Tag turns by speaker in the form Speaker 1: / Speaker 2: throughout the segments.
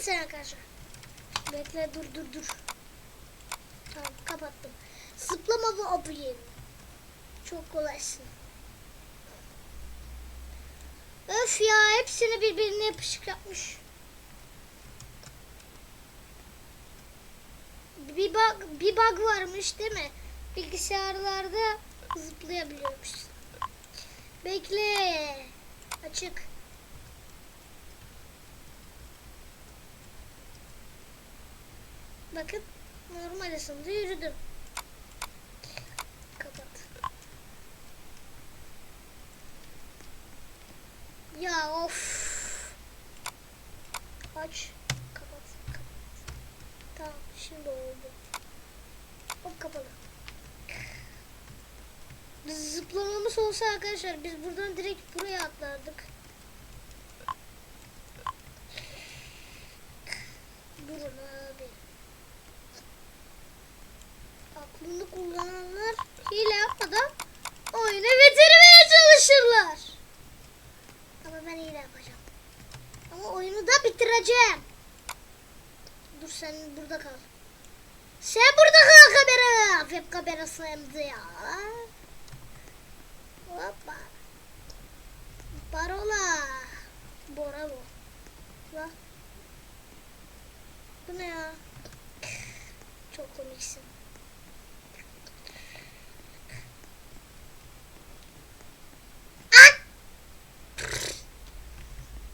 Speaker 1: sen arkadaşlar. Bekle dur dur dur. Tamam kapattım. Zıplama ve abiyim. Çok kolaysın. Öf ya hepsini birbirine yapışık yapmış. Bir bug, bir bug varmış değil mi? Bilgisayarlarda zıplayabiliyormuş. Bekle. Açık. Bakın normal ısımda yürüdüm. Kapat. Ya of. Aç. Kapat. Kapat. Tamam şimdi oldu. Hop kapalı. Zıplamamız olsa arkadaşlar biz buradan direkt buraya atlardık. Durun abi. Aklını kullananlar hile yapmadan oyunu bitirmeye çalışırlar. Ama ben hile yapacağım. Ama oyunu da bitireceğim. Dur sen burada kal. Sen burada kal kamera. Web kamerası de ya. Hoppa. Parola. Bora bu. La. Bu ne ya? Çok komiksin. Ah!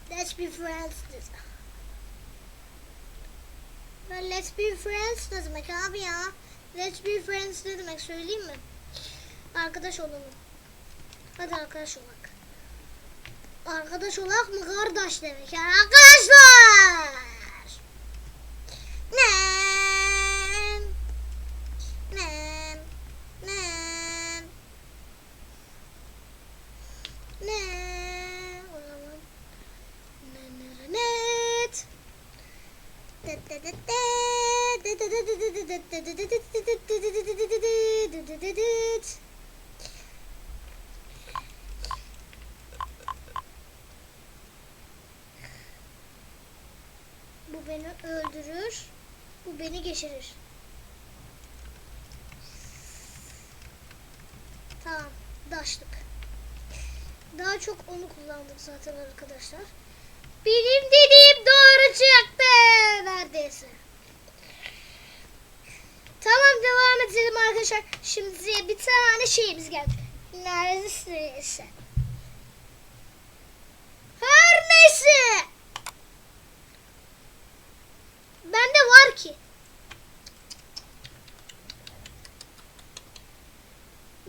Speaker 1: Let's be friends. Well, let's be friends demek abi ya? Let's be friends ne demek söyleyeyim mi? Arkadaş olalım. Hadi arkadaş olak. Arkadaş olak mı kardeş demek arkadaşlar. Beni öldürür. Bu beni geçirir. Tamam, daşlık. Daha çok onu kullandık zaten arkadaşlar. Benim dediğim doğru çıktı neredeyse. Tamam devam edelim arkadaşlar. Şimdi bir tane şeyimiz geldi. Neredeyse. Her neyse. Bende var ki.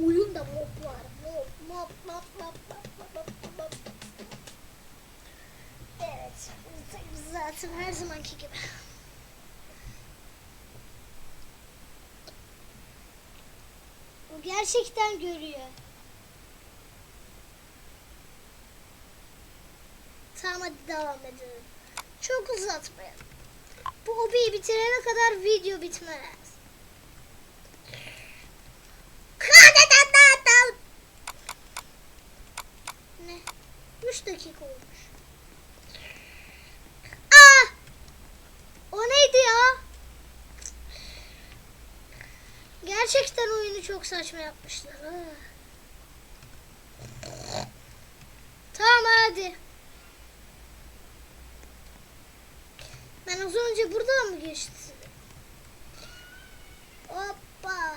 Speaker 1: Oyunda mob var. Mob, mob, mob, mob, mob, mob, mob. Evet. Zaten her zamanki gibi. O gerçekten görüyor. Tamam hadi devam edelim. Çok uzatmayalım. Bu hobiyi bitirene kadar video bitmez. Ne? 3 dakika olmuş. Aa! O neydi ya? Gerçekten oyunu çok saçma yapmışlar. ha. Tamam hadi. Ben az önce buradan mı geçtim? Hoppa.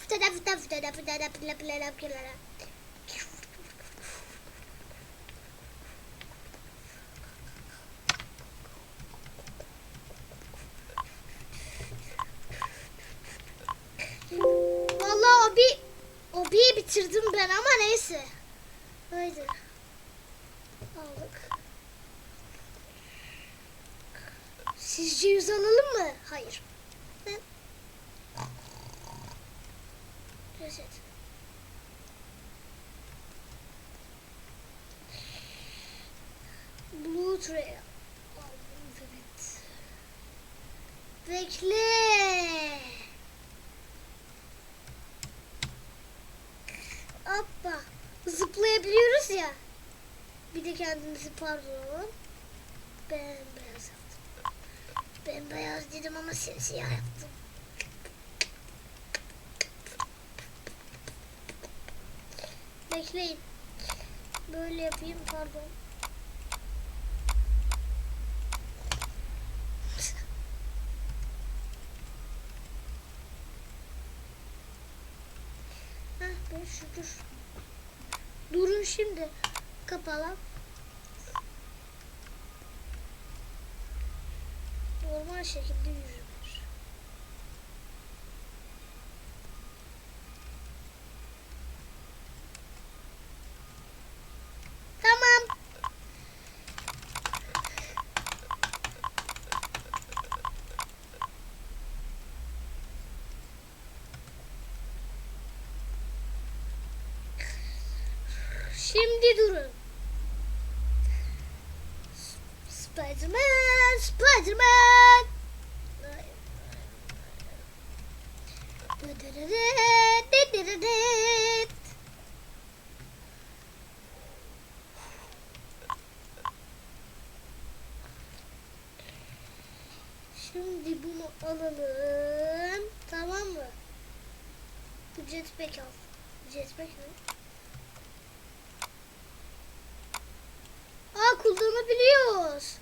Speaker 1: Fıtada fıtada fıtada fıtada pıla pıla pıla. Vallahi bitirdim ben ama neyse. Haydi. Aldık. Sizce yüz alalım mı? Hayır. Ben... Reset. Blue Trail. Evet. Bekle. Zıplayabiliyoruz ya. Bir de kendimizi pardon. Bembeyaz yaptım. Bembeyaz dedim ama simsiyah yaptım. Bekleyin. Böyle yapayım pardon. Heh, ben şükür. Durun şimdi. Kapalı. Normal şekilde yürünür. Tamam. Şimdi durun. Spiderman, Spiderman. Şimdi bunu alalım. Tamam mı? Bu jetpack al. Jetpack ne? Aa kullanabiliyoruz.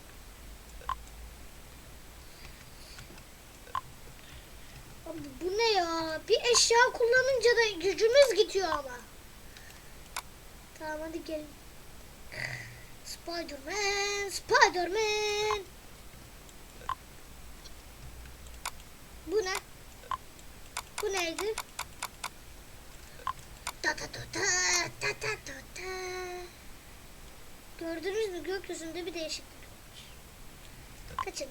Speaker 1: Abi bu ne ya? Bir eşya kullanınca da gücümüz gidiyor ama. Tamam hadi gelin. Spiderman, Spiderman. Bu ne? Bu neydi? Ta ta ta ta ta ta ta ta. Gördünüz mü gökyüzünde bir değişiklik olmuş. Kaçın.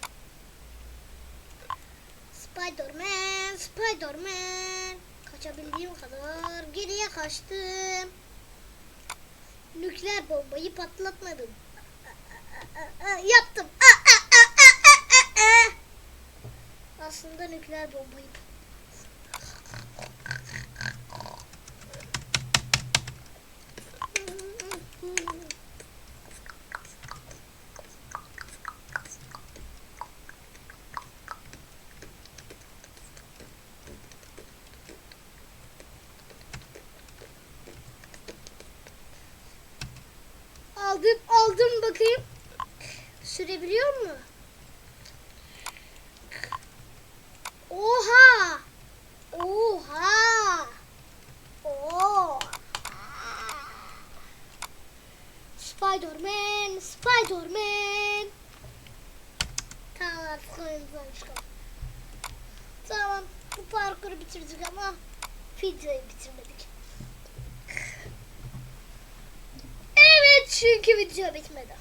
Speaker 1: Spiderman, Spiderman. Kaçabildiğim kadar geriye kaçtım. Nükleer bombayı patlatmadım. Yaptım. Aslında nükleer bombayı bakayım. Sürebiliyor mu? Oha! Oha! Oha! Spiderman, Spiderman. Tamam artık oyundan. Tamam, bu parkuru bitirdik ama videoyu bitirmedik. Evet çünkü video bitmedi. Ne ne ne ne Spiderman.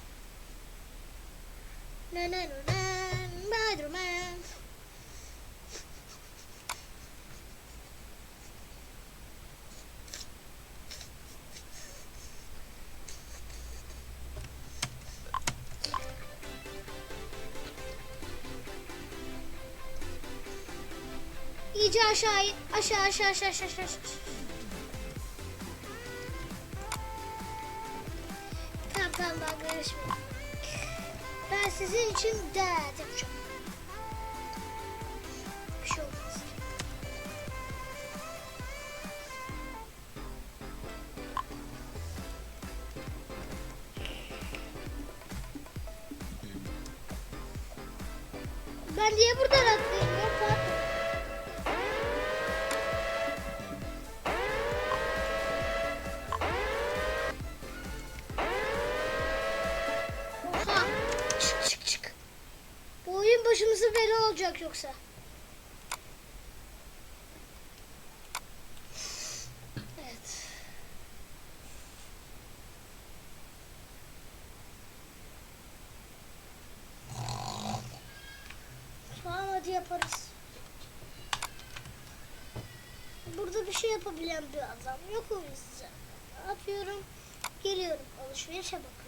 Speaker 1: İyice aşağı aşağı aşağı aşağı aşağı aşağı. Tamam tamam ben görüşmeyeyim. Ben sizin için dert yapacağım. Bir şey olmaz. Ben niye buradan atlayayım? Pardon. Olacak yoksa. Evet. Tamam hadi yaparız. Burada bir şey yapabilen bir adam yok o yüzden. Yapıyorum? Geliyorum. Alışverişe bakıyorum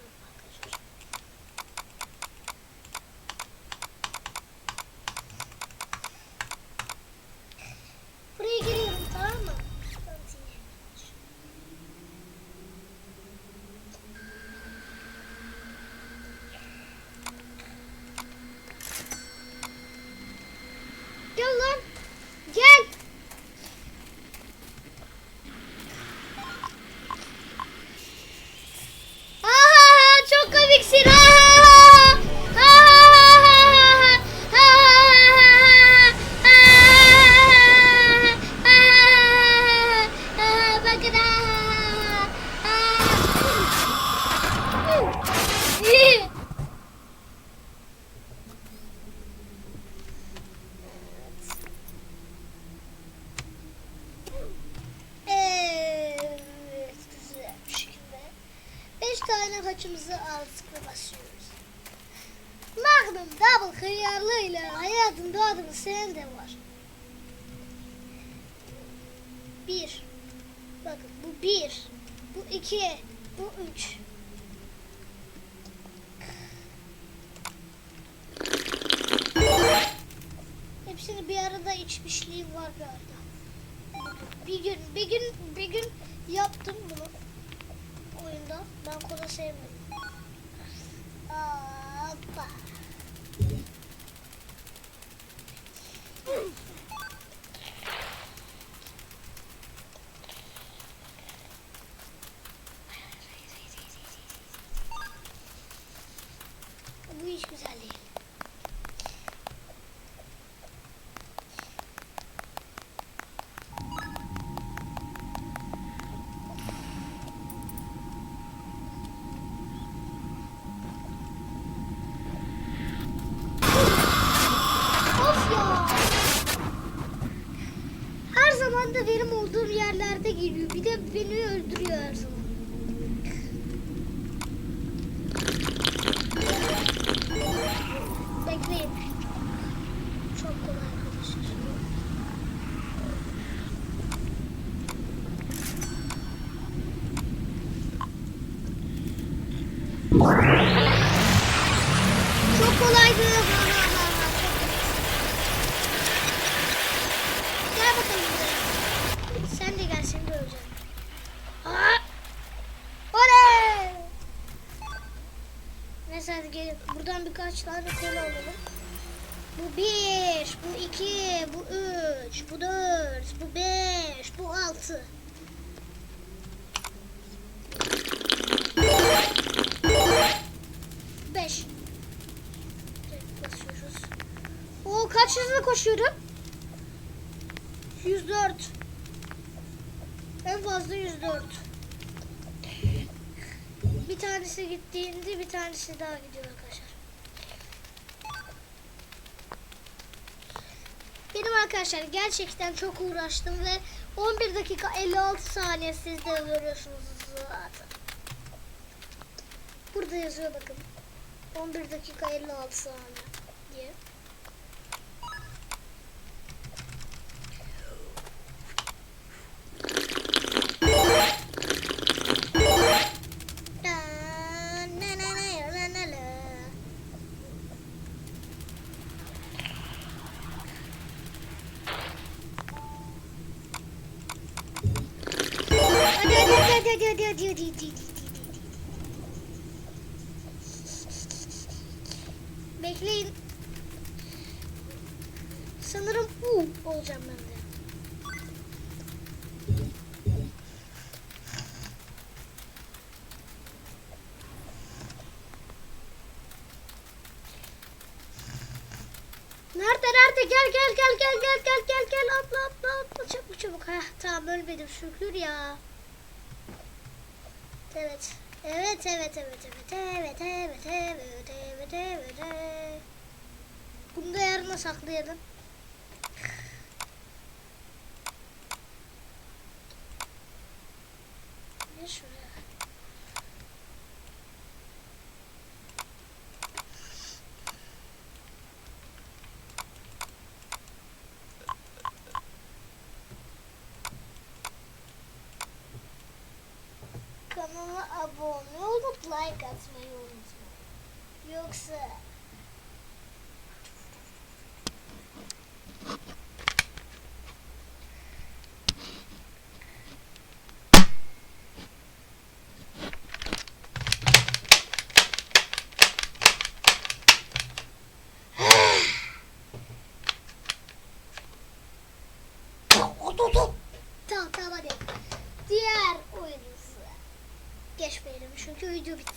Speaker 1: hıyarlığıyla hayatında adını seven de var. Bir. Bakın bu bir. Bu iki. Bu üç. Hepsini bir arada içmişliğim var bir arada. Bir gün, bir gün, bir gün yaptım bunu oyunda. Ben kola sevmedim. güzelliği. Hadi gelin. Buradan birkaç tane kola alalım. Bu bir, bu iki, bu üç, bu dört, bu beş, bu altı. Beş. Basıyoruz. Oo kaç hızla koşuyorum? 104. En fazla 104. Bir tanesi gittiğinde bir tanesi daha gidiyor arkadaşlar. Benim arkadaşlar gerçekten çok uğraştım ve 11 dakika 56 saniye siz de görüyorsunuz zaten. Burada yazıyor bakın. 11 dakika 56 saniye Bekleyin. Sanırım bu olacağım ben de. Nerede nerede gel gel gel gel gel gel gel gel atla atla atla çabuk çabuk. Heh, tamam ölmedim şükür ya. Evet. Evet evet evet evet evet evet evet evet evet evet. Bunu da yarına saklayalım. Abone olup like atmayı unutmayın. Yoksa videoyu bitir.